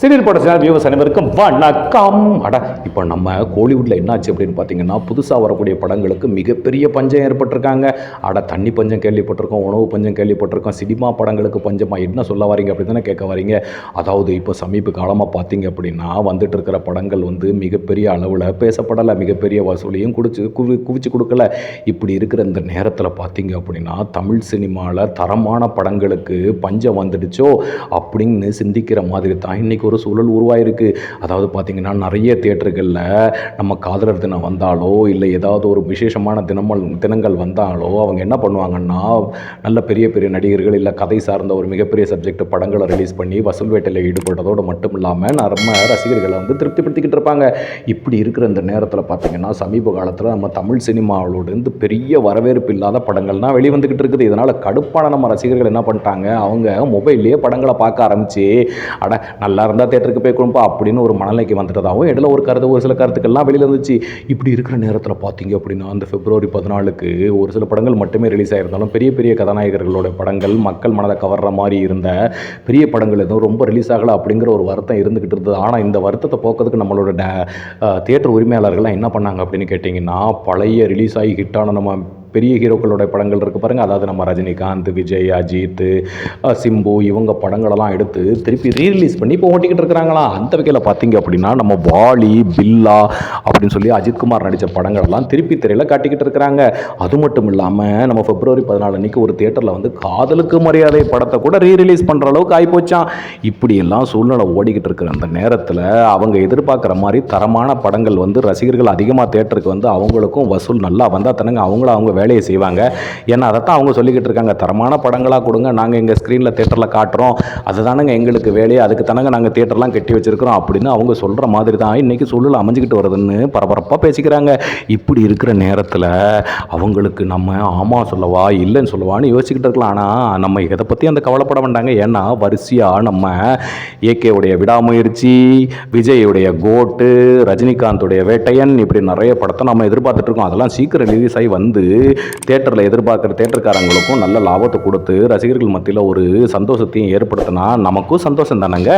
Serial போட்ட channel viewers அனைவருக்கும் வணக்கம். அட இப்போ நம்ம கோலிவுட்டில் என்னாச்சு அப்படின்னு பார்த்தீங்கன்னா புதுசாக வரக்கூடிய படங்களுக்கு மிகப்பெரிய பஞ்சம் ஏற்பட்டிருக்காங்க. அட தண்ணி பஞ்சம் கேள்விப்பட்டிருக்கோம் உணவு பஞ்சம் கேள்விப்பட்டிருக்கோம் சினிமா படங்களுக்கு பஞ்சமாக என்ன சொல்ல வரீங்க அப்படி தானே கேட்க வரீங்க. அதாவது இப்போ சமீப காலமாக பார்த்தீங்க அப்படின்னா வந்துட்டு இருக்கிற படங்கள் வந்து மிகப்பெரிய அளவில் பேசப்படலை மிகப்பெரிய வசூலையும் குடிச்சு குவி குவிச்சு கொடுக்கல. இப்படி இருக்கிற இந்த நேரத்தில் பார்த்தீங்க அப்படின்னா தமிழ் சினிமாவில் தரமான படங்களுக்கு பஞ்சம் வந்துடுச்சோ அப்படின்னு சிந்திக்கிற மாதிரி தான் இன்றைக்கி ஒரு சூழல் உருவாயிருக்கு. அதாவது பார்த்திங்கன்னா நிறைய தேட்டர்களில் நம்ம காதலர் தினம் வந்தாலோ இல்லை ஏதாவது ஒரு விசேஷமான தினமல் தினங்கள் வந்தாலோ அவங்க என்ன பண்ணுவாங்கன்னா நல்ல பெரிய பெரிய நடிகர்கள் இல்லை கதை சார்ந்த ஒரு மிகப்பெரிய சப்ஜெக்ட் படங்களை ரிலீஸ் பண்ணி வசூல் வேட்டையில் ஈடுபடுறதோடு மட்டும் இல்லாமல் நம்ம ரசிகர்களை வந்து திருப்திப்படுத்திக்கிட்டு இருப்பாங்க. இப்படி இருக்கிற இந்த நேரத்தில் பார்த்திங்கன்னா சமீப காலத்தில் நம்ம தமிழ் சினிமாவிலிருந்து பெரிய வரவேற்பு இல்லாத படங்கள்லாம் வெளிவந்துக்கிட்டு இருக்குது. இதனால் கடுப்பான நம்ம ரசிகர்கள் என்ன பண்ணிட்டாங்க அவங்க மொபைல்லேயே படங்களை பார்க்க ஆரம்பித்து அட நல்லா இருந்தால் தேட்டருக்கு போய் கொடுப்பா அப்படின்னு ஒரு மனநிலைக்கு வந்துட்டதாகவும் இடையில ஒரு கருத்து ஒரு சில கருத்துக்கள்லாம் வெளியில் இருந்துச்சு. இப்படி இருக்கிற நேரத்தில் பார்த்தீங்க அப்படின்னா அந்த பிப்ரவரி பதினாலுக்கு ஒரு சில படங்கள் மட்டுமே ரிலீஸ் ஆகிருந்தாலும் பெரிய பெரிய கதாநாயகர்களோட படங்கள் மக்கள் மனதை கவர்ற மாதிரி இருந்த பெரிய படங்கள் எதுவும் ரொம்ப ரிலீஸ் ஆகலை அப்படிங்கிற ஒரு வருத்தம் இருந்துக்கிட்டு இருந்தது. ஆனால் இந்த வருத்தத்தை போக்கிறதுக்கு நம்மளோட தேட்டர் உரிமையாளர்கள்லாம் என்ன பண்ணாங்க அப்படின்னு கேட்டிங்கன்னா பழைய ரிலீஸ் ஆகி ஹிட்டான நம்ம பெரிய ஹீரோக்களோட படங்கள் இருக்குது பாருங்கள் அதாவது நம்ம ரஜினிகாந்த் விஜய் அஜித் சிம்பு இவங்க படங்களெல்லாம் எடுத்து திருப்பி ரீரிலீஸ் பண்ணி இப்போ ஓட்டிக்கிட்டு இருக்கிறாங்களா? அந்த வகையில் பார்த்தீங்க அப்படின்னா நம்ம வாலி பில்லா அப்படின்னு சொல்லி அஜித்குமார் நடித்த படங்கள்லாம் திருப்பி திரையில் காட்டிக்கிட்டு இருக்கிறாங்க. அது மட்டும் இல்லாமல் நம்ம பிப்ரவரி பதினாலு அன்றைக்கி ஒரு தியேட்டரில் வந்து காதலுக்கு மரியாதை படத்தை கூட ரீரிலீஸ் பண்ணுற அளவுக்கு ஆகிப்போச்சான் இப்படியெல்லாம் சூழ்நிலை ஓடிக்கிட்டு இருக்கிற அந்த நேரத்தில் அவங்க எதிர்பார்க்குற மாதிரி தரமான படங்கள் வந்து ரசிகர்கள் அதிகமாக தேட்டருக்கு வந்து அவங்களுக்கும் வசூல் நல்லா வந்தால் தானங்க. அவங்களும் அவங்க வேலையை செய்வாங்க. ஏன்னா அதைத்தான் அவங்க சொல்லிக்கிட்டு இருக்காங்க. தரமான படங்களாக கொடுங்க. நாங்கள் எங்கள் ஸ்க்ரீனில் தேட்டரில் காட்டுறோம். அதுதானங்க எங்களுக்கு வேலையை. அதுக்கு தானங்க நாங்கள் தேட்டர்லாம் கட்டி வச்சுருக்கிறோம் அப்படின்னு அவங்க சொல்கிற மாதிரி தான் இன்றைக்கி சூழல் அமைஞ்சிக்கிட்டு வருதுன்னு பரபரப்பாக பேசிக்கிறாங்க. இப்படி இருக்கிற நேரத்தில் அவங்களுக்கு நம்ம ஆமாம் சொல்லவா இல்லைன்னு சொல்லவான்னு யோசிச்சுக்கிட்டு இருக்கலாம். ஆனால் நம்ம இதை பற்றி அந்த கவலைப்பட வேண்டாங்க. ஏன்னா வரிசையாக நம்ம ஏகேவுடைய விடாமுயற்சி விஜயுடைய கோட்டு ரஜினிகாந்துடைய வேட்டையன் இப்படி நிறைய படத்தை நம்ம எதிர்பார்த்துட்ருக்கோம் அதெல்லாம் சீக்கிரம் ரிலீஸ் ஆகி வந்து தேட்டரில் எதிர்பார்க்குற தேட்டருக்காரங்களுக்கும் நல்ல லாபத்தை கொடுத்து ரசிகர்கள் மத்தியில் ஒரு சந்தோஷத்தையும் ஏற்படுத்தினா நமக்கும் சந்தோஷம் தானேங்க?